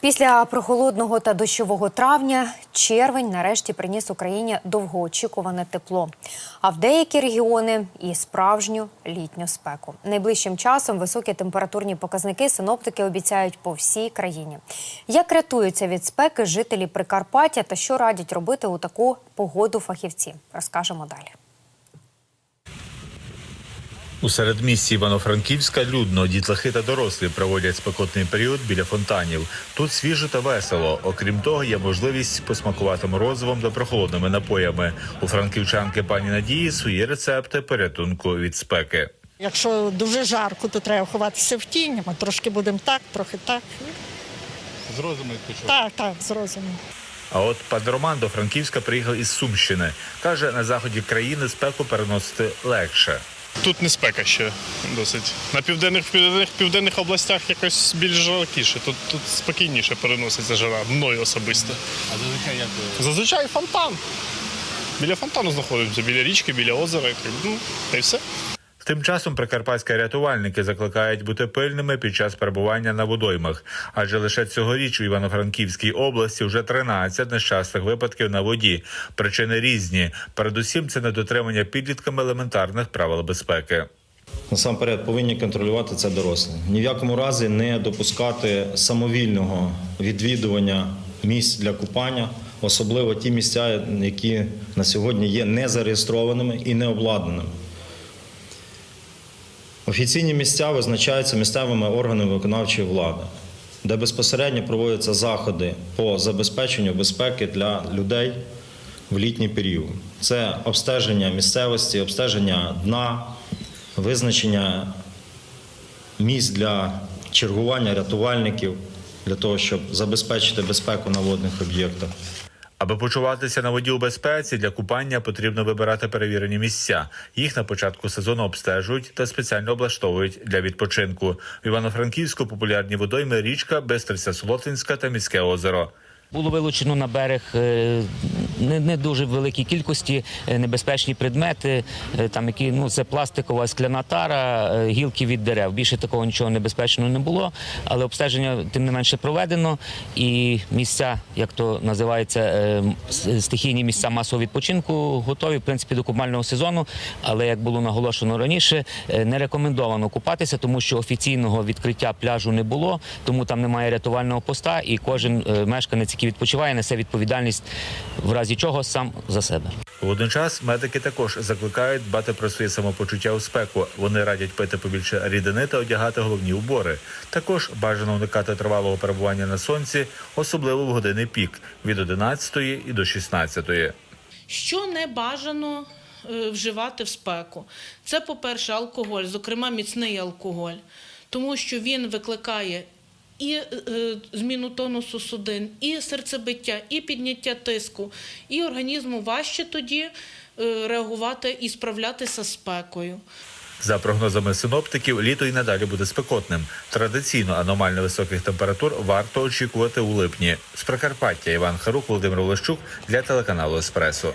Після прохолодного та дощового травня червень нарешті приніс Україні довгоочікуване тепло, а в деякі регіони і справжню літню спеку. Найближчим часом високі температурні показники синоптики обіцяють по всій країні. Як рятуються від спеки жителі Прикарпаття та що радять робити у таку погоду фахівці, розкажемо далі. У середмісті Івано-Франківська людно дітлахи та дорослі проводять спекотний період біля фонтанів. Тут свіжо та весело. Окрім того, є можливість посмакувати морозивом та прохолодними напоями. У франківчанки пані Надії свої рецепти порятунку від спеки. Якщо дуже жарко, то треба ховатися в тіні. Ми трошки будемо так, трохи так. З розуму відпочивати. Так, так, з розумом. А от пан Роман до Франківська приїхав із Сумщини. каже, на заході країни спеку переносити легше. Тут не спека ще досить. На південних південних, південних областях якось більш жаркіше. Тут, тут спокійніше переноситься жара, мною особисто. А зазвичай як ви? Зазвичай фонтан. Біля фонтану знаходимося, біля річки, біля озера. Ну, та й все. Тим часом прикарпатські рятувальники закликають бути пильними під час перебування на водоймах, адже лише цьогоріч у Івано-Франківській області вже 13 нещасних випадків на воді. Причини різні. Передусім, це недотримання підлітками елементарних правил безпеки. Насамперед повинні контролювати це дорослі. Ні в якому разі не допускати самовільного відвідування місць для купання, особливо ті місця, які на сьогодні є незареєстрованими і не обладнаними. Офіційні місця визначаються місцевими органами виконавчої влади, де безпосередньо проводяться заходи по забезпеченню безпеки для людей в літній період. Це обстеження місцевості, обстеження дна, визначення місць для чергування рятувальників для того, щоб забезпечити безпеку на водних об'єктах. Аби почуватися на воді у безпеці, для купання потрібно вибирати перевірені місця. Їх на початку сезону обстежують та спеціально облаштовують для відпочинку. В Івано-Франківську популярні водойми річка Бистриця Солотинська та міське озеро. Було вилучено на берег е, не, не дуже великій кількості е, небезпечні предмети, е, там які ну це пластикова скляна тара, е, гілки від дерев. Більше такого нічого небезпечного не було, але обстеження тим не менше проведено. І місця, як то називається, стихійні місця масового відпочинку, готові в принципі до купального сезону. Але як було наголошено раніше, не рекомендовано купатися, тому що офіційного відкриття пляжу не було, тому там немає рятувального поста, і кожен мешканець, який відпочиває, несе відповідальність в разі чого сам за себе. Водночас медики також закликають дбати про своє самопочуття у спеку. Вони радять пити побільше рідини та одягати головні убори. Також бажано уникати тривалого перебування на сонці, особливо в години пік від 11 і до 16. Що не бажано е, вживати в спеку? Це, по-перше, алкоголь, зокрема міцний алкоголь, тому що він викликає і е, зміну тонусу судин, і серцебиття, і підняття тиску, і організму важче тоді е, реагувати і справлятися з спекою. За прогнозами синоптиків, літо і надалі буде спекотним. Традиційно аномально високих температур варто очікувати у липні. З Прикарпаття Іван Харук, Володимир Олещук для телеканалу Еспресо.